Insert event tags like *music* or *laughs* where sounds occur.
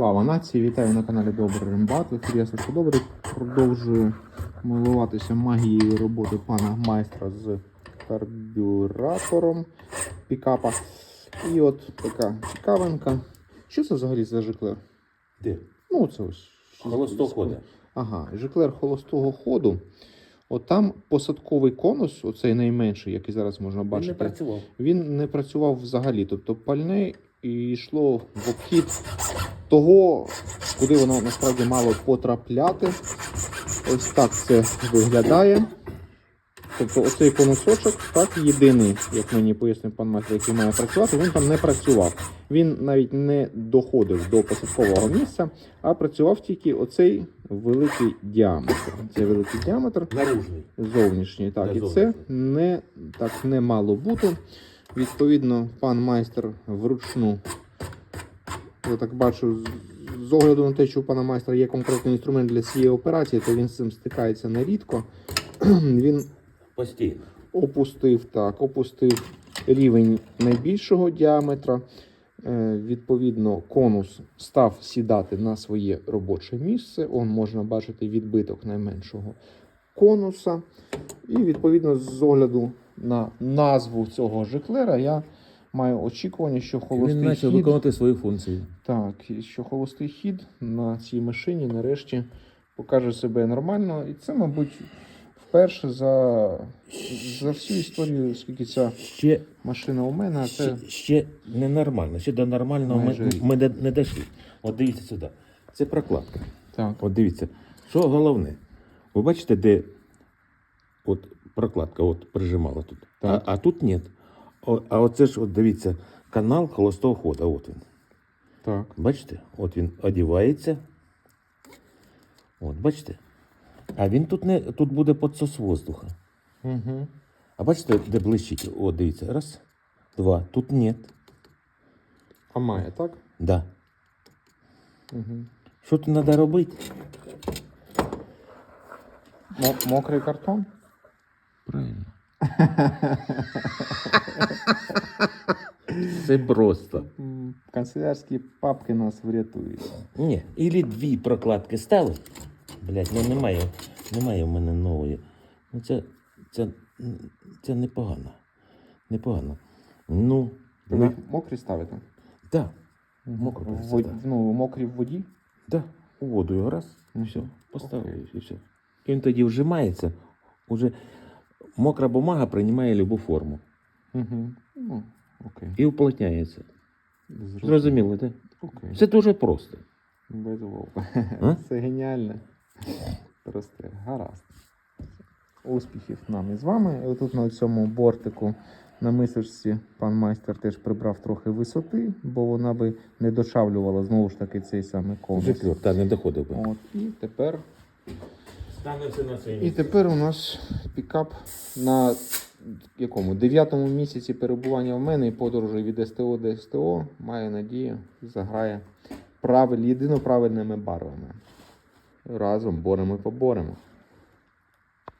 Слава нації! Вітаю на каналі Добрий Рембат. В ефірі я Сашко Добрий. Продовжую милуватися магією роботи пана майстра з карбюратором пікапа. І от така цікавинка. Що це взагалі за жиклер? Де? Ну, це ось. Холостого хода. Ага, жиклер холостого ходу. От там посадковий конус, оцей найменший, який зараз можна Він бачити. не працював. він не працював взагалі. Тобто пальне і йшло в обхід того, куди воно насправді мало потрапляти. Ось так це виглядає. Тобто оцей конусочок, так, єдиний, як мені пояснив пан майстер, який має працювати, він там не працював. Він навіть не доходив до посадкового місця, а працював тільки оцей великий діаметр. Це великий діаметр Наружний. зовнішній. Так, Не і це не так не мало бути. Відповідно, пан майстер вручну. Я так бачу, з- огляду на те, що у пана майстра є конкретний інструмент для цієї операції, то він з цим стикається нерідко. *clears throat* Він Постійно. опустив так, опустив рівень найбільшого діаметра. Е, Відповідно, конус став сідати на своє робоче місце. Он можна бачити відбиток найменшого конуса. І відповідно, з огляду на назву цього жиклера, я маю очікування, що холостий Він почав хід, виконувати свою функцію. так, що холостий хід на цій машині нарешті покаже себе нормально. І це, мабуть, вперше за, за всю історію, скільки ця Ще, машина у мене, це ще, ще ненормально. Ще до нормального ми, ми не, не дійшли. От дивіться сюди. Це прокладка. так. От дивіться. Що головне? Ви бачите, де от прокладка от прижимала тут. А, а тут ні. А оце ж, от дивіться, канал холостого хода. От він. Так. Бачите? От він одівається. От, бачите? А він тут не тут буде підсос воздуха. Угу. А бачите, де блищить? О, дивіться. Раз, два. Тут нет. А має, так? Да. Угу. Що тут треба робити? Мокрий картон? Правильно. *laughs* Це просто. Канцелярські папки нас врятують. Ні, ілі дві прокладки стали. Блять, ну немає, немає в мене нової. Ну це, це, це непогано. Непогано. Ну, Ви на, мокрі ставите? да, Мгм. Мокро В просто, воді- Ну, мокрі в воді? да, у воду його раз, Мгм. все, поставив, і все. І він тоді вжимається, уже мокра бумага приймає любу форму Угу. Ну, окей. і уплотняється. Зрозуміло. Зрозуміло, так? Окей. Це дуже просто. Без. А? *laughs* Це геніально. Просте. Гаразд. Успіхів нам і з вами. І отут на цьому бортику на мисочці пан майстер теж прибрав трохи висоти, бо вона би не дочавлювала знову ж таки цей самий конус. Житло, та не доходив би. От, і тепер Стане все на своє І тепер у нас пікап на якому? Дев'ятому місяці перебування в мене і подорожі від СТО до СТО має надію, заграє правиль, єдино правильними барвами. Разом боремо і поборемо.